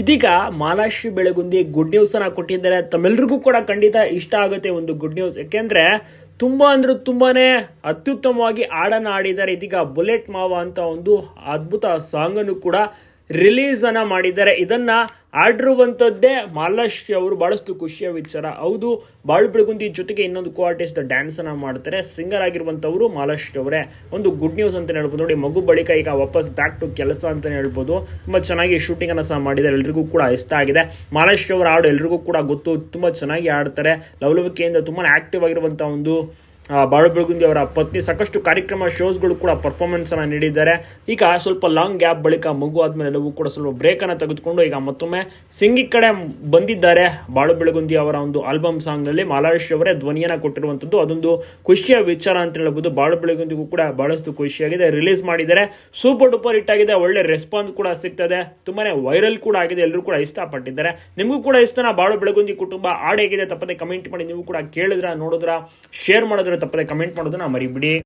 ಇದೀಗ Malashri Belagundi good news ಅನ್ನ ಕೊಟ್ಟಿದ್ದಾರೆ. ತಮ್ಮೆಲ್ರಿಗೂ ಕೂಡ ಖಂಡಿತ ಇಷ್ಟ ಆಗುತ್ತೆ ಒಂದು ಗುಡ್ ನ್ಯೂಸ್ ಯಾಕೆಂದ್ರೆ ತುಂಬ ಅಂದ್ರೆ ತುಂಬಾನೇ ಅತ್ಯುತ್ತಮವಾಗಿ ಹಾಡನ್ನು ಆಡಿದ್ದಾರೆ ಇದೀಗ ಬುಲೆಟ್ ಮಾವ ಅಂತ ಒಂದು ಅದ್ಭುತ ಸಾಂಗ್ ಅನ್ನು ಕೂಡ ರಿಲೀಸನ್ನು ಮಾಡಿದ್ದಾರೆ. ಇದನ್ನ ಆಡಿರುವಂಥದ್ದೇ ಮಾಲಾಶ್ರೀ ಅವರು ಬಹಳಷ್ಟು ಖುಷಿಯ ವಿಚಾರ. ಹೌದು ಬಾಳು ಬೆಳಗುಂದಿ ಜೊತೆಗೆ ಇನ್ನೊಂದು ಕೋ ಆರ್ಟಿಸ್ಟ್ ಡ್ಯಾನ್ಸ್ ಅನ್ನ ಮಾಡ್ತಾರೆ. ಸಿಂಗರ್ ಆಗಿರುವಂಥವರು ಮಾಲಾಶ್ರೀ ಅವರೇ. ಒಂದು ಗುಡ್ ನ್ಯೂಸ್ ಅಂತ ಹೇಳ್ಬೋದು. ನೋಡಿ, ಮಗು ಬಳಿಕ ಈಗ ವಾಪಸ್ ಬ್ಯಾಕ್ ಟು ಕೆಲಸ ಅಂತ ಹೇಳ್ಬೋದು. ತುಂಬಾ ಚೆನ್ನಾಗಿ ಶೂಟಿಂಗನ್ನು ಸಹ ಮಾಡಿದ್ದಾರೆ. ಎಲ್ರಿಗೂ ಕೂಡ ಇಷ್ಟ ಆಗಿದೆ. ಮಾಲಾಶ್ ಅವರ ಹಾಡು ಎಲ್ರಿಗೂ ಕೂಡ ಗೊತ್ತು. ತುಂಬಾ ಚೆನ್ನಾಗಿ ಆಡ್ತಾರೆ ಲವಲವಿಕೆಯಿಂದ ತುಂಬಾ ಆಕ್ಟಿವ್ ಆಗಿರುವಂಥ ಒಂದು ಬಾಳು ಬೆಳಗುಂದಿ ಅವರ ಪತ್ನಿ. ಸಾಕಷ್ಟು ಕಾರ್ಯಕ್ರಮ ಶೋಸ್ಗಳು ಕೂಡ ಪರ್ಫಾರ್ಮೆನ್ಸ್ ಅನ್ನ ನೀಡಿದ್ದಾರೆ. ಈಗ ಸ್ವಲ್ಪ ಲಾಂಗ್ ಗ್ಯಾಪ್ ಬಳಿಕ ಮಗು ಆದ್ಮೇಲೆ ಎಲ್ಲವೂ ಕೂಡ ಸ್ವಲ್ಪ ಬ್ರೇಕ್ ಅನ್ನ ತೆಗೆದುಕೊಂಡು ಈಗ ಮತ್ತೊಮ್ಮೆ ಸಿಂಗಿ ಕಡೆ ಬಂದಿದ್ದಾರೆ ಬಾಳು ಬೆಳಗುಂದಿ ಅವರ ಒಂದು ಆಲ್ಬಮ್ ಸಾಂಗ್ನಲ್ಲಿ. ಮಾಲಾಶ್ರೀ ಅವರೇ ಧ್ವನಿಯನ್ನ ಕೊಟ್ಟಿರುವಂತದ್ದು. ಅದೊಂದು ಖುಷಿಯ ವಿಚಾರ ಅಂತ ಹೇಳ್ಬೋದು. ಬಾಳು ಬೆಳಗುಂದಿಗೂ ಕೂಡ ಬಹಳಷ್ಟು ಖುಷಿಯಾಗಿದೆ. ರಿಲೀಸ್ ಮಾಡಿದ್ದಾರೆ. ಸೂಪರ್ ಡೂಪರ್ ಹಿಟ್ ಆಗಿದೆ. ಒಳ್ಳೆ ರೆಸ್ಪಾನ್ಸ್ ಕೂಡ ಸಿಗ್ತದೆ. ತುಂಬಾನೇ ವೈರಲ್ ಕೂಡ ಆಗಿದೆ. ಎಲ್ಲರೂ ಕೂಡ ಇಷ್ಟಪಟ್ಟಿದ್ದಾರೆ. ನಿಮಗೂ ಕೂಡ ಇಷ್ಟನ ಬಾಳು ಬೆಳಗುಂದಿ ಕುಟುಂಬ ಆಡೇಗಿದೆ ತಪ್ಪದೆ ಕಮೆಂಟ್ ಮಾಡಿ. ನೀವು ಕೂಡ ಕೇಳಿದ್ರ, ನೋಡಿದ್ರ ಶೇರ್ ಮಾಡಿದ್ರೆ ತಪ್ಪದೆ ಕಮೆಂಟ್ ಮಾಡೋದನ್ನ ಮರಿಬಿಡಿ.